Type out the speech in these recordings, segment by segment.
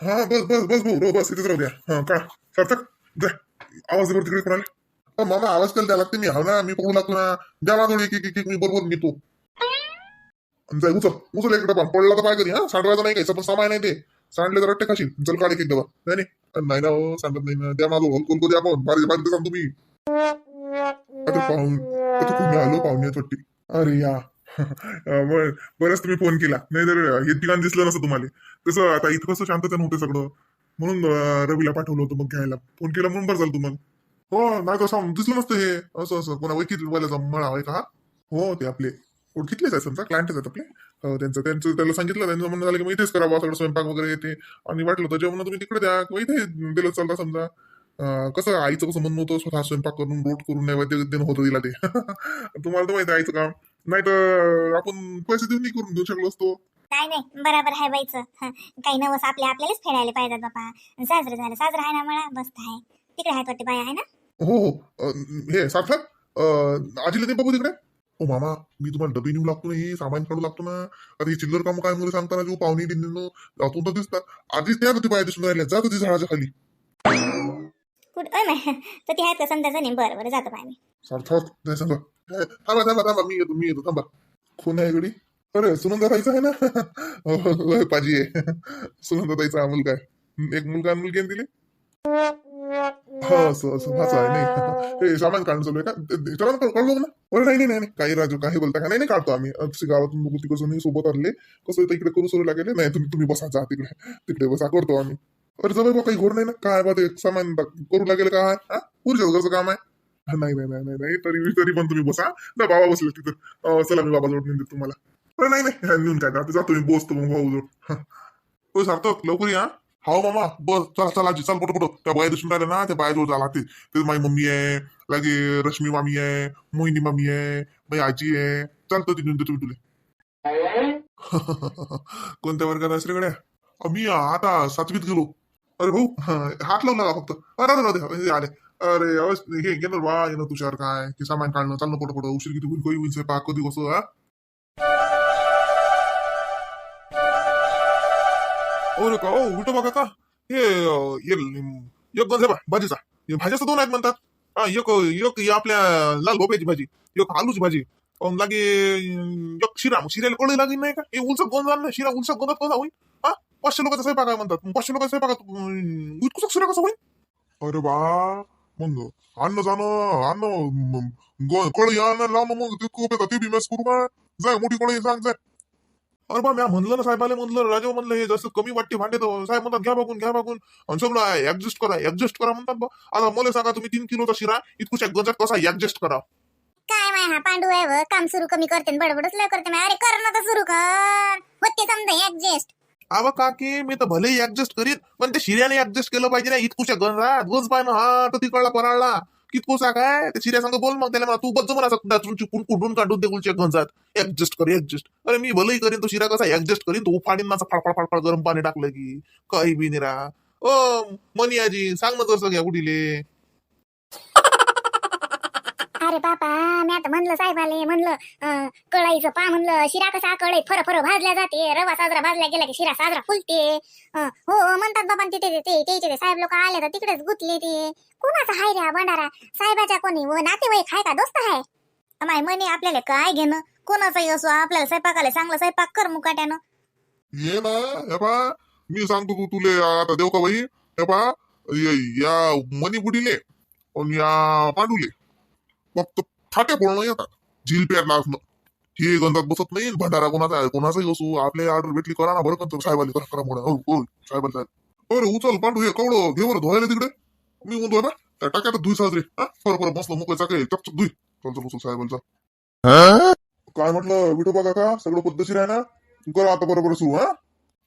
हा हो, बस बस बस भाऊ बस इथेच राहू द्या. हा का सार्थक जा. आवाज दे तिकडे कोणाला? मामा आवाज केला द्या लागते. मी हा ना मी पकडू लागतो ना. द्या मागवली एक एक मी बरोबर घेतो जाय उचल. उचल एक डबा. पडला तर काय करी हा. सांडवायचं नाही काही पण सामान नाही ते. सांडले तर अट्टे खाशील. चल काढ एक डबा. नाही नाही नाही ना हो सांगत नाही ना. द्या माझं कोण कोण द्या पाहून बारीक बारीक सांगतो मी अरे पाहून आता कोणी आलो पाहुणे वाटते अरे या. बरंच तुम्ही फोन केला. नाही तर हे ठिकाण दिसलं नसतं तुम्हाला. तसं आता इथं कसं शांतता नव्हतं सगळं. म्हणून रवीला पाठवलं होतं मग घ्यायला. फोन केला म्हणून बरं झालं तुम्हाला. हो नाही कसं दिसलं नसतं हे. असं असं. कोणा ओळखीत मळा आहे का? हो ते आपले. ओळखीतलेच आहे समजा क्लायंटच आहेत आपले. हो, त्यांचं त्यांचं त्याला सांगितलं त्यांचं म्हणणं झालं की मग इथेच करावं सगळं स्वयंपाक वगैरे येते. आणि वाटलं होतं जेवण तुम्ही तिकडे द्या किंवा इथे दिलं चालता समजा. कसं आईचं कसं म्हणणं होतं स्वतः स्वयंपाक करून रोट करून नाही वैद्य देणं होतं तिला ते. तुम्हाला तर माहिती आहे आईचं काम. नाही तर आपण पैसे देऊन नाही करून देऊ शकलो असतो. नाही नाही बरोबर आहे बाईचं. हं, काही नवस आपल्या आपल्यालाच फेडायला पाहिजेत बापा. साजरं झालं साजरं आहे ना मला? मस्त आहे. तिकडे आहेत वाटते बाया आहे ना? हो हो. अं, हे सार्थक? अं, आजीला ते बघू तिकडे. हो मामा मी तुम्हाला डबे नेऊ लागतो ना हे सामान काढू लागतो ना. आता हे चिल्लर काम काय मला सांगताना जो पाहुणे दिंडीनं जातो तर दिसतात. आधीच त्या होती बाया दिसून राहिल्या जात होती झाडाच्या खाली. कुठं? अय माय तर ते आहेत का? समजायचं नाही बरं बरं. जातो पाय मी. सार्थक नाही सांगा हे, थांबा थांबा थांबा. मी येतो मी येतो. थांबा. कोण आहे गडी अरे सुनंदा ताईचा आहे ना? हो, होय, पाजी आहे. सुनंदा ताईचा हा मुलगा आहे. एक मुलगा आणि मुलगी आहे ना तिले? हा असं असं. भाचा आहे नाही. हे सामान काढून चालू आहे का? ते- ते- चला ना, काढ- काढलो ना. अरे नाही नाही नाही नाही. काही राजू काही बोलता का? नाही नाही काढतो आम्ही. अक्षी गावातून बघू तिकडे सोबत आले कसं इकडे करू सुरू लागेल. नाही तुम्ही तुम्ही बसा जा तिकडे. तिकडे बसा. करतो आम्ही. अरे जवळ बा काही घोर नाही ना. काय बा ते सामान करू लागेल काय हा? पुरुष घरचं काम आहे. नाही नाही नाही नाही तरी तरी पण तुम्ही बसा ना बाबा बसले तिथं. चला मी बाबा जोड नेऊन देतो तुम्हाला. अरे नाही नाही नेऊन काय? आता जातो मी बसतो मग भाऊ जोड तो सार्थक लवकर या हाव मामा बस चला चला आजी चल पटो पटो त्या बाया दिसून राहिल्या ना त्या बाया जवळ झाला ते माझी मम्मी आहे लागे रश्मी मामी आहे मोहिनी मामी आहे माझी आजी आहे. चालतो तिथून देतो मी तुला. कोणत्या वर्गात असल्याकडे श्रीगड्या मी आता सातवीत गेलो. अरे हो, भाऊ हात लावला का फक्त. अरे अरे अरे, आले. अरे हे गेलं बा येणं तुषार काय? की सामान काढणं चालणं पटो पटो उशीर किती होईल होईल स्वयंपाक कधी कसं हा? अरे का ओ उलट बघा का? हे एक गंज आहे बा भाजीचा. हे दोन आहेत म्हणतात. हा एक एक आपल्या लाल भोप्याची भाजी एक आलूची भाजी. लागे एक शिरा मग शिऱ्याला कळलं लागेल नाही का? हे उलसक गोंधळ ना शिरा उलसक गोंदात कसा होईल? हा पाचशे लोकांचा स्वयंपाक आहे म्हणतात मग पाचशे लोकांचा स्वयंपाकात इतकुसक शिरा कसा होईल अरे बा मग अन्न जाणं अन्न कळी अन्न लावणं मग ते खूप येतात ते बी मॅच करू का जाय मोठी कळी सांग जाय अरे बा म्या म्हणलं ना साहेबाला म्हणलं राजा म्हणलं हे जसं कमी वाटते भांडे तर साहेब म्हणतात घ्या बघून घ्या बघून आणि सगळं ऍडजस्ट करा ऍडजस्ट करा म्हणतात बा आता मला सांगा तुम्ही तीन किलोचा शिरा इतकुशा गंजात कसा ऍडजस्ट करा काय माय हा पांडू आहे व, काम सुरू कमी करते बडबडच लय करते. अरे कर ना तर सुरू कर होते समजा ऍडजस्ट अव काकी मी तर भले ऍडजस्ट करीन पण ते शिर्याने ऍडजस्ट केलं पाहिजे ना. इतकुशा गणरात गंज पाय ना हा तर तिकडला पराळला. कितकोसा काय? ते शिर्या सांग बोल मग त्याला म्हणा, तू बद्द मला कुठून कुठून काढून दे उलच्या गंजात. ऍडजस्ट कर ऍडजस्ट अरे मी भलेही करीन तो शिरा कसा ऍडजस्ट करीन तो फाडीन माझा फाडफाड फाडफाड गरम पाणी टाकलं की. काही बी निरा ओ मनी आजी सांग ना कसं घ्या कुठीले अरे बापा मी आता म्हणलं साहेबाले म्हणलं अं, पा म्हणलं शिरा कसा कढईत फर फर भाजल्या जाते रवा साजरा भाजला गेला की शिरा साजरा फुलते. हो म्हणतात बाबा तिथे ते- ते साहेब लोक आले तर तिकडेच गुतले ते. कोणाचा हाय रे भंडारा? साहेबाच्या कोणी व नातेवाईक हाय का? दोस्त हाय? माय म्हणे आपल्याला काय घेणं? कोणाचाही असो आपल्याला स्वयंपाकाला चांगला स्वयंपाक कर मुकाट्यानं. ये ना हे पा मी सांगतो तू तुले आता देव का बाई? हे पा या मनी बुडीले या पांडुले. फक्त फाटे बोलणं येतात. झील पेरला असणं हे गंधात बसत नाही. भंडारा कोणाचा आहे? कोणाचाही असो. आपल्या ऑर्डर भेटली करा ना बरं का साहेबाली करा करा म्हणा हो साहेबाला साहेब. अरे उचल पांडू हे कवडं घे बरं धुवायला तिकडे. मी म्हणतो ना त्या टाक्यात धुई साजरे. हा बरोबर फर मस्त मोकळे चाके चपचप धुई. चल चल उचल साहेबांचा. काय म्हटलं विठोबा काका सगळं पद्धतशीर आहे ना? करा आता बरोबर सुरू हा?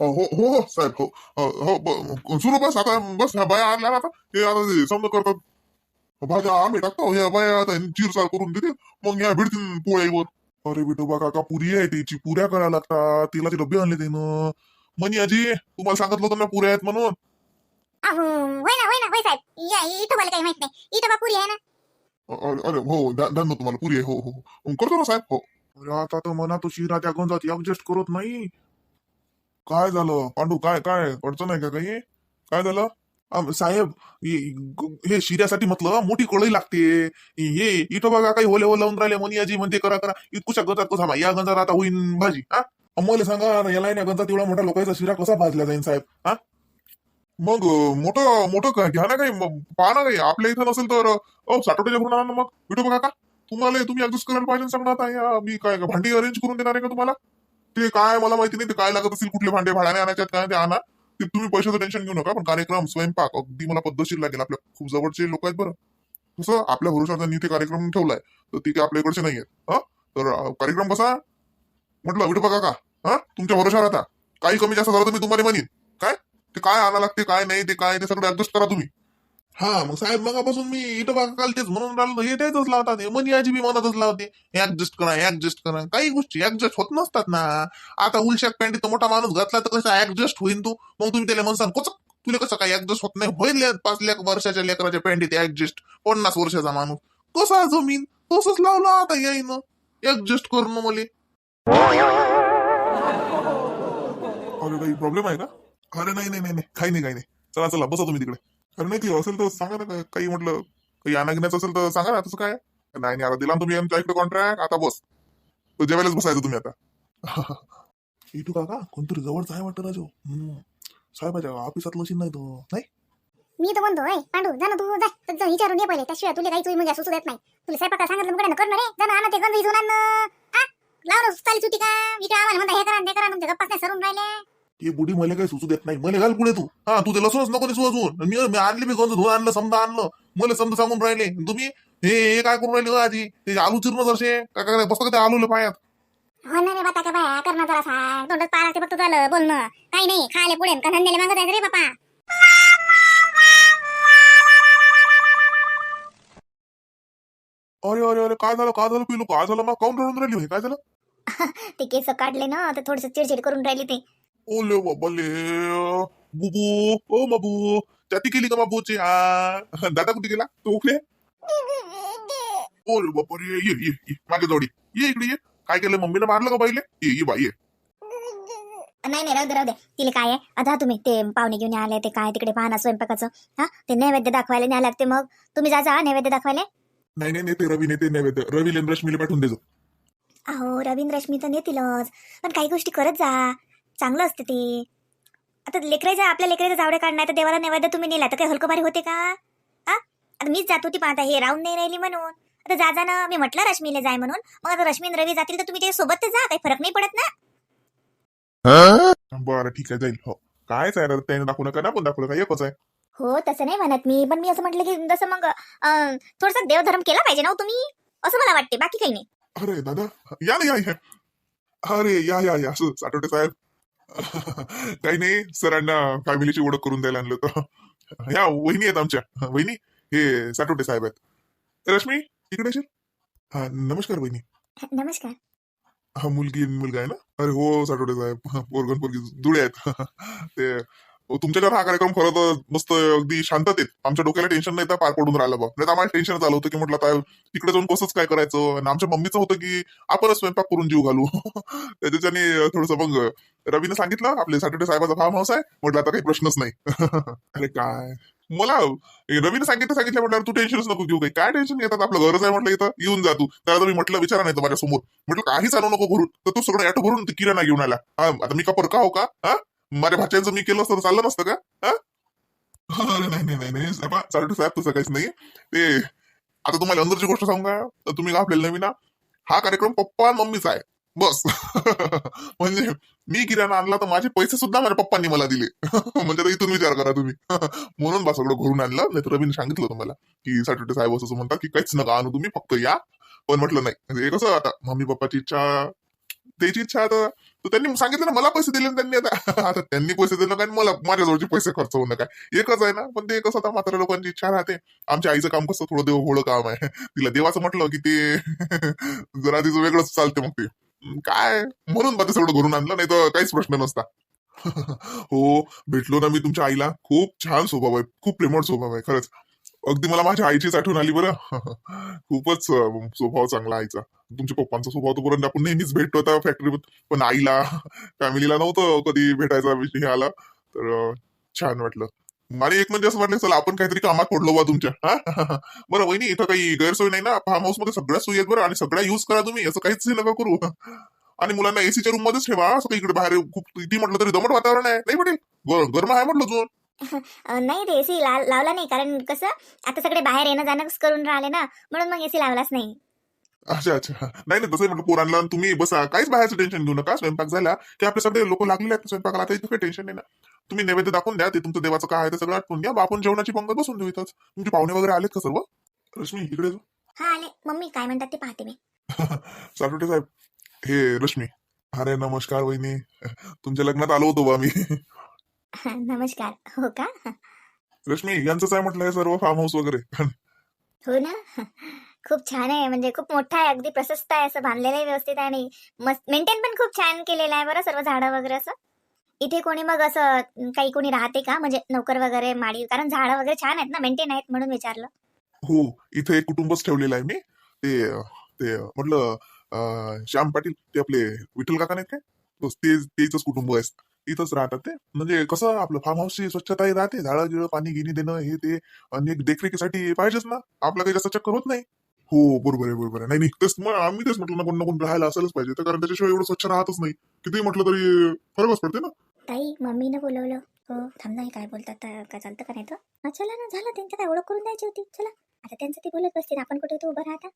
हो हो हो साहेब हो. हो हो सुरू बस आता बस ह्या बाया आणल्या ना आता. हे आता ते समजा करतात. भाज्या आम्ही टाकतो ह्या बाया आता चिरसार करून देते मग ह्या भिडतील पोळ्यावर अरे विठोबा काका पुरी आहे त्याची पुऱ्या करायला लागतात तेलाचे डबे आणले त्यानं. मनी आजी तुम्हाला सांगितलं होतं ना पुऱ्या आहेत म्हणून? अहो, होय ना होय ना होय साहेब. या इथं मला काही माहीत नाही. इथं बापुरी आहे ना. अरे अरे, हो दा- दान तुम्हाला पुरी आहे हो हो हो. करतो ना साहेब हो. अरे आता तर मना तो शिरा त्या गंजात ऍडजस्ट करत नाही. काय झालं? पांडू काय काय? अडचण आहे का काही? काय झालं? आम- साहेब हे- हे शिऱ्यासाठी म्हटलं मोठी कळई लागते. हे इथं बघा काही ओले लावून राहिले म्हणे याजी म्हणते करा करा. इतकुशा गंजात कसा मा- या गंजात आता होईन भाजी हा? मला सांगा ना, याला ना गंजात एवढा मोठा लोकांचा शिरा कसा भाजला जाईल साहेब हा? मग अं, मोठं मोठं काय? घ्या ना काही मग पहा ना काही. आपल्या इथं नसेल तर अ साठवट्याच्या घरून आणा ना मग. विठो बघा का? तुम्हाला तुम्ही ऍडजस्ट करायला पाहिजे ना सांगणार आता. या मी काय भांडी अरेंज करून देणार आहे का तुम्हाला? ते काय मला माहिती नाही ते काय लागत असेल कुठले भांडे भाड्याने आणायच्यात काय ते आणा. ते तुम्ही पैशाचं टेन्शन घेऊ नका पण कार्यक्रम स्वयंपाक अगदी मला पद्धतशीर लागेल. आपल्या खूप जवळचे लोक आहेत बरं. कसं आपल्या भरोशाचा मी ते कार्यक्रम ठेवलाय तर ती काय आपल्या इकडचे नाही आहेत हा? तर कार्यक्रम कसा? म्हटलं विठो बघा का? हा? तुमच्या भरोशावर आता. काही कमी जास्त झालं तर मी तुम्हाला म्हणेन. काय? ते काय आणा लागते काय नाही ते काय ते सगळं ऍडजस्ट करा तुम्ही. हा मग साहेब मगापासून मी इथं बघा काल तेच म्हणून राहिलो हे द्यायचंच लावतात हे मनी आजी बी मनातच लावते. ऍडजस्ट करा ऍडजस्ट करा. काही गोष्टी ऍडजस्ट होत नसतात ना. आता उलशाक पॅन्ट तर मोठा माणूस घातला तर कसं ऍडजस्ट होईन तू? मग तुम्ही त्याला म्हणसान कोच तुला कसं काय ऍडजस्ट होत नाही? होईल पाच लाख वर्षाच्या लेकराच्या पॅन्टीत ऍडजस्ट. पन्नास वर्षाचा माणूस. कसा जमीन? तसंच लावलं आता येईन. ऍडजस्ट करणं मले. अरे काही प्रॉब्लेम आहे का? अरे नाही नाही नाही नाही. काही नाही काही नाही. चला चला बसा तुम्ही तिकडे. अरे नाही ते असेल तर सांगा ना काही म्हटलं काही आणण्याचं असेल तर सांगा ना तसं काय? नाही नाही आता दिला ना तुम्ही आमच्या इकडे कॉन्ट्रॅक्ट आता बस. जेवायलाच बसायचं तुम्ही आता. इटू काका कोणतरी जवळच आहे वाटतं राजू हम्म. साहेबाच्या ऑफिसात लशीन नाही तो. नाही? मी तर म्हणतो ऐ पांडू जा ना तू जा. तर जा विचारून ये पहिले. त्याशिवाय तुला काही चुई म्हणजे सुचू देत नाही. तुला स्वयंपाका सांगितलं मुकडे करणार रे. जा ना आणा ते गंज इजून आण लाव ना चाली सुटी का? इथे आम्हाला म्हणता हे करा आणि ते करा तुमच्या गप्पाच नाही सरून राहिले. ती बुडी मला काही सुचू देत नाही. मला घाल पुढे तू. हा तू ते लसूणच नको ते अजून. मी मी आणले मी गंज धुवून आणलं समजा आणलं. मला समजा सांगून राहिले. तुम्ही? हे हे काय करून राहिले हो आजी? ते आलू चिरणं जरसे काय काय बसतं का ते आलूले पायात? हो ना रे का बाया? करणार जरा सा तोंडात पारा ते फक्त झालं बोलणं. काही नाही खायला पुढे. का धंद्याला मागत रे बापा अरे अरे अरे काय झालं काय झालं पिलू काय झालं? मग काऊन रडून राहिली होय? काय झालं? ते केस काढले ना तर थोडस चिडचिड करून राहिली ते. ओले बाबाले बुबू ओ बाबू त्याती केली का बाबूची हा दादा कुठे गेला? तो उठले ओले बापा रे ये ये ये माझ्या जोडी. ये इकडे ये. काय केलं? मम्मीला मारलं का बाईले? ये ये बाई ये. नाही नाही राहू दे राहू दे. तिला काय आहे? आता तुम्ही. ते पाहुणे घेऊन आले ते काय तिकडे पाहना स्वयंपाकाचं. हा? ते नैवेद्य दाखवायला न्याय लागते मग. तुम्ही जा जा नैवेद्य दाखवायला. नाही नाही नेते रवी नेते नैवेद्य. रवी लेन रश्मीला पाठवून देतो अहो रवींद्र रश्मी तर नेतीलच. पण काही गोष्टी करत जा. चांगलं असते ते. आता लेकरायचं आपल्या लेकराचं जावडे काढणार तर देवाला नैवेद्य तुम्ही नेला तर काही हलकं भारी होते का? हा आता मीच जात होती पण आता हे राहून नाही राहिली म्हणून. आता जा जा ना मी म्हटलं रश्मीला जाय म्हणून. मग आता रश्मी रवी जातील तर तुम्ही ते सोबत तर जा काही फरक नाही पडत ना. बरं ठीक आहे जाईल. हो. आहे रे, त्याने दाखवू नका ना पण दाखवू नका एकच आहे. हो तसं नाही म्हणत मी पण मी असं म्हटलं की जसं मग थोडस देवधर्म केला पाहिजे ना हो तुम्ही? असं मला वाटते बाकी काही नाही. अरे दादा या ना या अरे या या या. साठवटे साहेब. काही नाही सरांना फॅमिलीची ओळख करून द्यायला आणलं होतं. या वहिनी आहेत आमच्या. वहिनी हे साठवटे साहेब आहेत. रश्मी इकडे? हा नमस्कार वहिनी. नमस्कार. हा मुलगी मुलगा आहे ना? अरे हो साठवटे साहेब. पोरगण पोरगी जुळे आहेत. ते तुमच्याकडे हा कार्यक्रम खरं तर मस्त अगदी शांततेत. आमच्या डोक्याला टेन्शन नाही तर पार पडून राहिलं बा नाही तर आम्हाला टेन्शन झालं होतं की म्हटलं आता तिकडे जाऊन कसंच काय करायचं? आणि आमच्या मम्मीचं होतं की आपणच स्वयंपाक करून जीव घालू. त्याच्याने थोडस मग रवीने सांगितलं आपले सॅटर्डे साहेबाचा फार्म हाऊस आहे. म्हटलं आता काही प्रश्नच नाही. अरे काय? मला रवीने सांगितलं सांगितलं म्हटलं तू टेन्शनच नको घेऊ काही. काय टेन्शन घेतात? आपलं घरच आहे म्हटलं इथं. येऊन जा तू. त्याला तर मी म्हटलं विचारा नाही माझ्यासमोर म्हटलं काहीच चालू नको भरून तर तू सगळं ॲटो भरून किराणा घेऊन आला. आता मी का परका हो का? हा? माझ्या भाच्यांचं मी केलं असतं तर चाललं नसतं का? हा? अरे नाही नाही नाही नाही साहेब चालू साहेब तसं काहीच नाही ते आता तुम्हाला अंदरची गोष्ट सांगू का? तर तुम्ही का आपल्याला नवीन हा कार्यक्रम पप्पा आणि मम्मीचा आहे. बस. म्हणजे मी किराणा आणला तर माझे पैसे सुद्धा माझ्या पप्पांनी मला दिले. म्हणजे इथून विचार करा तुम्ही. म्हणून बा सगळं घरून आणलं. नाही तर रवीने सांगितलं तुम्हाला की साठवटे साहेब असं म्हणतात की काहीच नका आणू तुम्ही फक्त या. पण म्हटलं नाही. म्हणजे कसं आता मम्मी पप्पाची इच्छा त्याची इच्छा आता. तर त्यांनी सांगितलं ना मला पैसे दिले ना त्यांनी आता. आता त्यांनी पैसे दिले काय मला माझ्याजवळचे पैसे खर्च होऊ काय एकच आहे ना पण ते कसं आता मात्र लोकांची इच्छा राहते. आमच्या आईचं काम कसं थोडं देव काम आहे. तिला देवाचं म्हटलं की ते जरा तिचं वेगळंच चालते मग ते. काय? म्हणून बा ते सगळं घरून आणलं नाही तर काहीच प्रश्न नसता. हो भेटलो ना मी तुमच्या आईला. खूप छान स्वभाव आहे. खूप प्रेमळ स्वभाव आहे खरंच. अगदी मला माझ्या आईचीच आठवण आली बरं. खूपच स्वभाव चांगला आईचा. तुमच्या पप्पांचा स्वभाव तो पर्यंत आपण नेहमीच भेटतो आता फॅक्टरी पण आईला फॅमिलीला नव्हतं कधी भेटायचा विषय आला. तर छान वाटलं. आणि एक म्हणजे असं वाटलं चला आपण काहीतरी कामात पडलो बा तुमच्या. हा? बरं वहिनी इथं काही गैरसोय नाही ना? फार्म हाऊसमध्ये सगळ्या सोयी आहेत बरं आणि सगळ्या युज करा तुम्ही. असं काहीच नका करू. आणि मुलांना एसीच्या रूम मध्येच ठेवा. असं काही इकडे बाहेर खूप किती म्हटलं तरी दमट वातावरण आहे. नाही पटेल गरम आहे म्हटलं अजून. नाही रे एसी लावला नाही. कारण कसं आता सगळे बाहेर येणं जाणंच करून राहिले ना. म्हणून मग एसी लावलाच नाही. अच्छा अच्छा. नाही नाही तसंही म्हटलं. पोरांना आणि तुम्ही बसा. काहीच बाहेरचं टेन्शन घेऊ नका. स्वयंपाक झाला. की आपले सगळे लोक लागलेले आहेत स्वयंपाकाला. आता इथं काही टेन्शन नाही ना. तुम्ही नैवेद्य दाखवून द्या. ते तुमचं देवाचं काय आहे ते सगळं आठवून द्या आपण जेवणाची पंगत बसून देऊ इथंच. तुमचे पाहुणे वगैरे आलेत का सर्व? रश्मी इकडे जो. हा आले. मम्मी काय म्हणतात ते पाहते मी. साठवटे साहेब हे रश्मी. अरे नमस्कार वहिनी. तुमच्या लग्नात आलो होतो बा मी. नमस्कार. हो का? रश्मी यांचंच आहे म्हटलं हे सर्व फार्म हाऊस वगैरे. हो ना? खूप छान आहे. म्हणजे खूप मोठा आहे. अगदी प्रशस्त आहे. असं बांधलेलं आहे व्यवस्थित आणि मस्त मेंटेन पण खूप छान केलेलं आहे बरं सर्व झाडं वगैरे असं. इथे कोणी मग असं काही कोणी राहते का? म्हणजे नोकर वगैरे माडी कारण झाडं वगैरे छान आहेत ना? मेंटेन आहेत म्हणून विचारलं. हो इथे एक कुटुंबच ठेवलेलं आहे मी. ते ते म्हटलं श्याम पाटील ते आपले विठ्ठल काका नाहीत काय? बस ते तेच कुटुंब आहे तिथंच राहतात ते. म्हणजे कसं आपलं फार्म हाऊसची स्वच्छताही राहते. झाडं गिळं पाणी घेणे देणं हे ते आणि देखरेखीसाठी पाहिजेच ना. आपला काही जास्त चक्कर होत नाही. हो बरोबर आहे बरोबर आहे. नाही नाही तेच मग आम्ही तेच म्हटलं ना कोण ना कोण राहायला असायलाच पाहिजे. तर कारण त्याच्याशिवाय एवढं स्वच्छ राहतच नाही. किती म्हटलं तरी फरकच पडते ना. ताई मम्मीनं बोलवलं. हो थांब नाही काय बोलतात का काय चालतं का नाही तर? चला ना झालं. त्यांच्या काय ओळख करून द्यायची होती. चला. आता त्यांचं ते बोलत बसतील. आपण कुठे तो उभं राहता.